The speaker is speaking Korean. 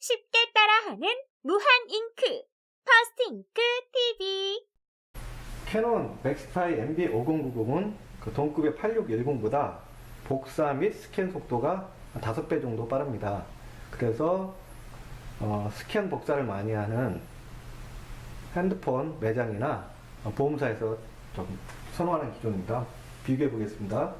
쉽게 따라하는 무한 잉크 퍼스트 잉크 TV 캐논 맥스파이 MB5090은 그 동급의 8610보다 복사 및 스캔 속도가 5배 정도 빠릅니다. 그래서 어, 스캔 복사를 많이 하는 핸드폰 매장이나 보험사에서 좀 선호하는 기준입니다. 비교해 보겠습니다.